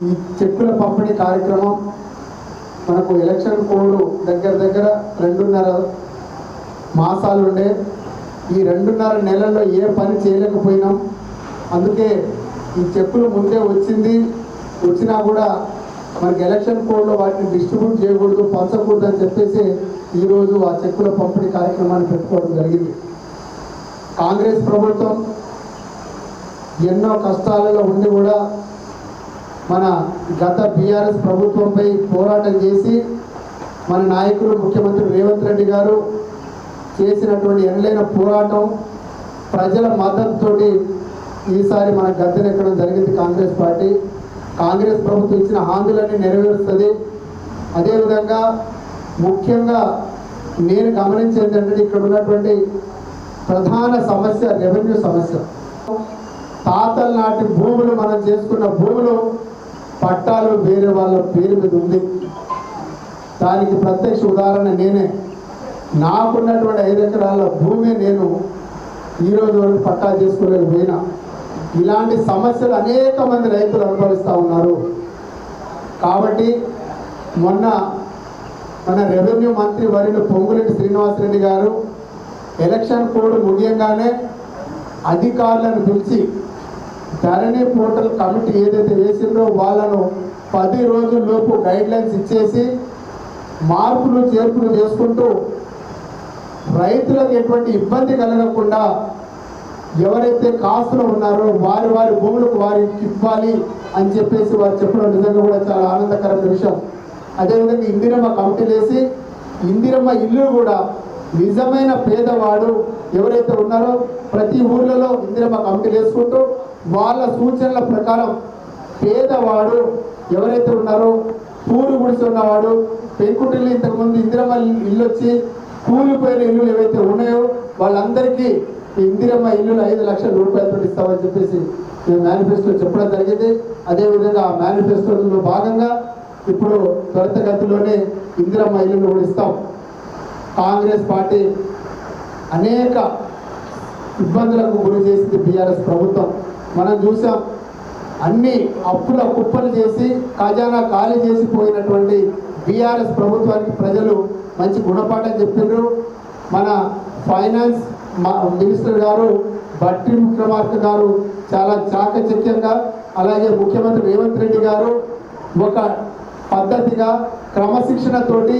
ఈ చెక్కుల పంపిణీ కార్యక్రమం మనకు ఎలక్షన్ కోడ్ దగ్గర దగ్గర రెండున్నర మాసాలు ఉండే. ఈ రెండున్నర నెలల్లో ఏ పని చేయలేకపోయినాం. అందుకే ఈ చెప్పులు ముందే వచ్చింది. వచ్చినా కూడా మనకి ఎలక్షన్ కోడ్లో వాటిని డిస్ట్రిబ్యూట్ చేయకూడదు పంచకూడదు అని చెప్పేసి ఈరోజు ఆ చెక్కుల పంపిణీ కార్యక్రమాన్ని పెట్టుకోవడం జరిగింది. కాంగ్రెస్ ప్రభుత్వం ఎన్నో కష్టాలలో ఉండి కూడా మన గత బీఆర్ఎస్ ప్రభుత్వంపై పోరాటం చేసి మన నాయకులు ముఖ్యమంత్రి రేవంత్ రెడ్డి గారు చేసినటువంటి ఎనలేని పోరాటం ప్రజల మద్దతుతో ఈసారి మన గద్దెనెక్కడం జరిగింది కాంగ్రెస్ పార్టీ. కాంగ్రెస్ ప్రభుత్వం ఇచ్చిన హామీలన్నీ నెరవేరుస్తుంది. అదేవిధంగా ముఖ్యంగా నేను గమనించేది ఏంటంటే ఇక్కడ ఉన్నటువంటి ప్రధాన సమస్య రెవెన్యూ సమస్య. తాతల నాటి భూములు మనం చేసుకున్న భూములు పట్టాలు వేరే వాళ్ళ పేరు మీద ఉంది. దానికి ప్రత్యక్ష ఉదాహరణ నేనే. నాకున్నటువంటి ఐదు ఎకరాల భూమి నేను ఈరోజు వరకు పట్టా చేసుకోలేకపోయినా ఇలాంటి సమస్యలు అనేక మంది రైతులు అనుభవిస్తూ ఉన్నారు. కాబట్టి మొన్న మన రెవెన్యూ మంత్రి వరిని పొంగులేటి శ్రీనివాసరెడ్డి గారు ఎలక్షన్ కోడ్ ముగియంగానే అధికారులను పిలిచి ధరణి పోర్టల్ కమిటీ ఏదైతే వేసిందో వాళ్ళను పది రోజుల్లోపు గైడ్ లైన్స్ ఇచ్చేసి మార్పులు చేర్పులు చేసుకుంటూ రైతులకు ఎటువంటి ఇబ్బంది కలగకుండా ఎవరైతే కాస్తులు ఉన్నారో వారి వారి భూములకు వారికి ఇవ్వాలి అని చెప్పేసి వారు చెప్పడం నిజంగా కూడా చాలా ఆనందకరమైన విషయం. అదేవిధంగా ఇందిరమ్మ కమిటీలు వేసి ఇందిరమ్మ ఇల్లు కూడా నిజమైన పేదవాడు ఎవరైతే ఉన్నారో ప్రతి ఊర్లలో ఇందిరమ్మ కమిటీలు వేసుకుంటూ వాళ్ళ సూచనల ప్రకారం పేదవాడు ఎవరైతే ఉన్నారో పూలు గుడిస్తున్నవాడు పెంకుటిల్లు ఇంతకుముందు ఇందిరమ్మ ఇల్లు వచ్చి కూలిపోయిన ఇల్లులు ఏవైతే ఉన్నాయో వాళ్ళందరికీ ఇందిరమ్మ ఇల్లులు ఐదు లక్షల రూపాయలతో ఇస్తామని చెప్పేసి మేము మేనిఫెస్టో చెప్పడం జరిగింది. అదేవిధంగా ఆ మేనిఫెస్టోలో భాగంగా ఇప్పుడు త్వరితగతిలోనే ఇందిరమ్మ ఇల్లులు కూడా ఇస్తాం. కాంగ్రెస్ పార్టీ అనేక ఇబ్బందులకు గురి చేసింది బీఆర్ఎస్ ప్రభుత్వం. మనం చూసాం అన్ని అప్పుల కుప్పలు చేసి ఖజానా ఖాళీ చేసి పోయినటువంటి బీఆర్ఎస్ ప్రభుత్వానికి ప్రజలు మంచి గుణపాఠం చెప్పిండ్రు మన ఫైనాన్స్ మా- మినిస్టర్ గారు బట్టి విక్రమార్క గారు చాలా చాకచక్యంగా అలాగే ముఖ్యమంత్రి రేవంత్ రెడ్డి గారు ఒక పద్ధతిగా క్రమశిక్షణతోటి